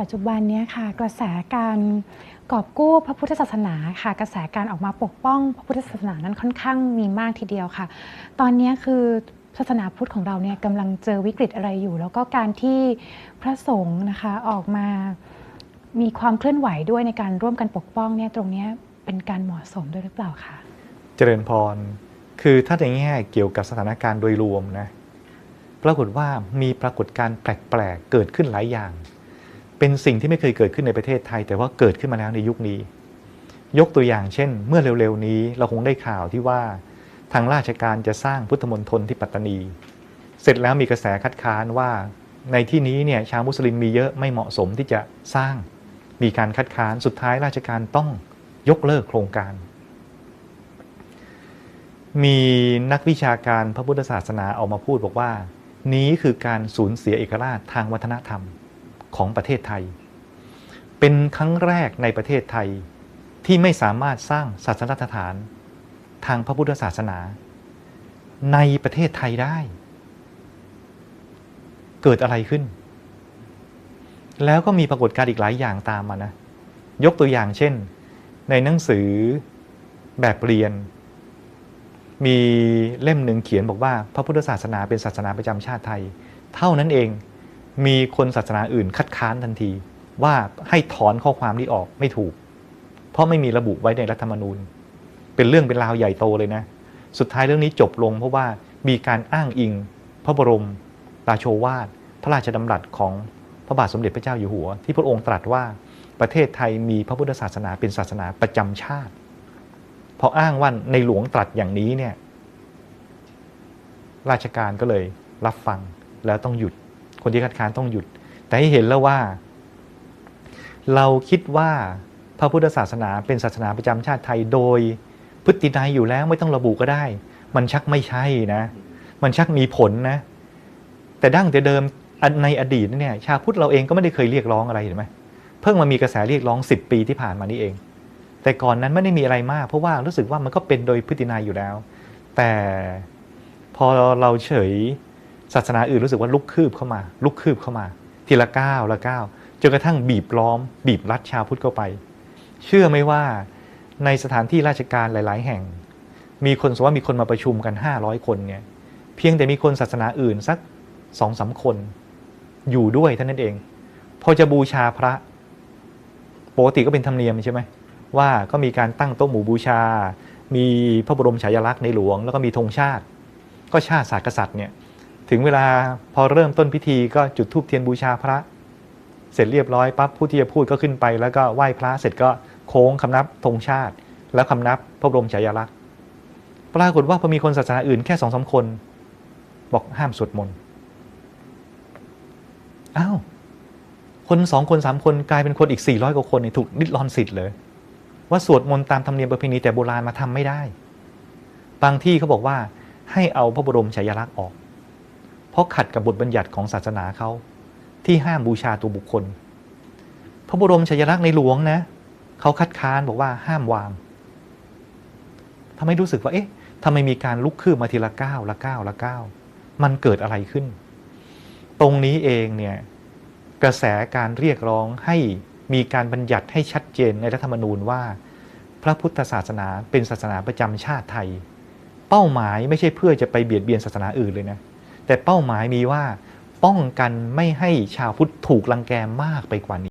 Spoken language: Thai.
ปัจจุบันนี้ค่ะกระแสการกอบกู้พระพุทธศาสนาค่ะ กระแสการออกมาปกป้องพระพุทธศาสนานั้นค่อนข้างมีมากทีเดียวค่ะ ตอนนี้คือศาสนาพุทธของเราเนี่ยกำลังเจอวิกฤตอะไรอยู่ แล้วก็การที่พระสงฆ์นะคะออกมามีความเคลื่อนไหวด้วยในการร่วมกันปกป้องเนี่ยตรงนี้เป็นการเหมาะสมด้วยหรือเปล่าคะเจริญพร คือถ้าในแง่เกี่ยวกับสถานการณ์โดยรวมนะปรากฏว่ามีปรากฏการณ์แปลกๆเกิดขึ้นหลายอย่าง เป็นสิ่งที่ไม่เคยเกิดขึ้นในประเทศไทย แต่ว่าเกิดขึ้นมาแล้วในยุคนี้ ยกตัวอย่างเช่น เมื่อเร็วๆนี้เราคงได้ข่าวที่ว่าทางราชการจะสร้างพุทธมณฑลที่ปัตตานี เสร็จแล้วมีกระแสคัดค้านว่าในที่นี้เนี่ยชาวมุสลิมมีเยอะไม่เหมาะสมที่จะสร้าง มีการคัดค้านสุดท้ายราชการต้องยกเลิกโครงการ มีนักวิชาการพระพุทธศาสนาออกมาพูดบอกว่า นี้คือการสูญเสียเอกราชทางวัฒนธรรม ของประเทศไทย เป็นครั้งแรกในประเทศไทยที่ไม่สามารถสร้างศาสนสถาน ทางพระพุทธศาสนา ในประเทศไทยได้ เกิดอะไรขึ้น แล้วก็มีปรากฏการณ์อีกหลายอย่างตามมานะ ยกตัวอย่างเช่น ในหนังสือแบบเรียน มีเล่มหนึ่งเขียนบอกว่า พระพุทธศาสนาเป็นศาสนาประจำชาติไทย เท่านั้นเอง มีคนศาสนาอื่นคัดค้านทันที ว่าให้ถอนข้อความนี้ออกไม่ถูก เพราะไม่มีระบุไว้ในรัฐธรรมนูญ เป็นเรื่องเป็นราวใหญ่โตเลยนะ สุดท้ายเรื่องนี้จบลงเพราะว่ามีการอ้างอิง พระบรมราโชวาท พระราชดำรัสของพระบาทสมเด็จพระเจ้าอยู่หัว ที่พระองค์ตรัสว่าประเทศไทยมีพระพุทธศาสนาเป็นศาสนาประจำชาติพออ้างว่าในหลวงตรัสอย่างนี้เนี่ยราชการก็เลยรับฟังแล้วต้องหยุด คนที่คัดค้านต้องหยุด แต่ให้เห็นแล้วว่า เราคิดว่าพระพุทธศาสนาเป็นศาสนาประจำชาติไทยโดยพฤตินัยอยู่แล้วไม่ต้องระบุก็ได้ มันชักไม่ใช่นะ มันชักมีผลนะ แต่ดั้งแต่เดิมในอดีตเนี่ยชาวพุทธเราเองก็ไม่ได้เคยเรียกร้องอะไรเห็นไหมเพิ่งมามีกระแสเรียกร้อง 10 ปีที่ผ่านมานี้เอง แต่ก่อนนั้นไม่ได้มีอะไรมาก เพราะว่ารู้สึกว่ามันก็เป็นโดยพฤตินัยอยู่แล้ว แต่พอเราเฉย ศาสนาอื่นรู้สึกว่าลุกคืบเข้ามา ลุกคืบเข้ามา ทีละก้าวละก้าวจนกระทั่งบีบล้อม บีบรัดชาวพุทธเข้าไป เชื่อไหมว่าในสถานที่ราชการหลาย ๆ แห่ง มีคนสมมติว่ามีคนมาประชุมกัน 500 คนเนี่ยเพียงแต่มีคนศาสนาอื่นสักสองสาคน อยู่ด้วยเท่านั้นเอง พอจะบูชาพระปกติก็เป็นธรรมเนียมใช่ไหมว่าก็มีการตั้งโต๊ะหมู่บูชา มีพระบรมฉายาลักษณ์ในหลวง แล้วก็มีธงชาติ ก็ชาติศาสตร์กษัตริย์เนี่ย ถึงเวลาพอเริ่มต้นพิธีก็จุดธูปเทียนบูชาพระ เสร็จเรียบร้อยปั๊บผู้ที่จะพูดก็ขึ้นไป แล้วก็ไหว้พระเสร็จก็โค้งคำนับธงชาติ แล้วคำนับพระบรมฉายาลักษณ์ปรากฏว่าพอมีคนศาสนาอื่นแค่สองสาคน บอกห้ามสวดมนต์อ้าวคนสองคนสามคนกลายเป็นคนอีก 400 กว่าคนเนี่ยถูกนิดรอนสิทธิ์เลย ว่าสวดมนต์ตามธรรมเนียมประเพณีแต่โบราณมาทำไม่ได้ บางที่เขาบอกว่าให้เอาพระบรมฉายาลักษณ์ออก เพราะขัดกับบทบัญญัติของศาสนาเขาที่ห้ามบูชาตัวบุคคล พระบรมฉายาลักษณ์ในหลวงนะเขาคัดค้านบอกว่าห้ามวางทำให้รู้สึกว่า เอ๊ะทำไมมีการลุกคืบมาทีละก้าวละก้าวละก้าวมันเกิดอะไรขึ้น ตรงนี้เองเนี่ยกระแสการเรียกร้องให้มีการบัญญัติให้ชัดเจนในรัฐธรรมนูญว่า พระพุทธศาสนาเป็นศาสนาประจำชาติไทย เป้าหมายไม่ใช่เพื่อจะไปเบียดเบียนศาสนาอื่นเลยนะ แต่เป้าหมายมีว่าป้องกันไม่ให้ชาวพุทธถูกลังแกมากไปกว่านี้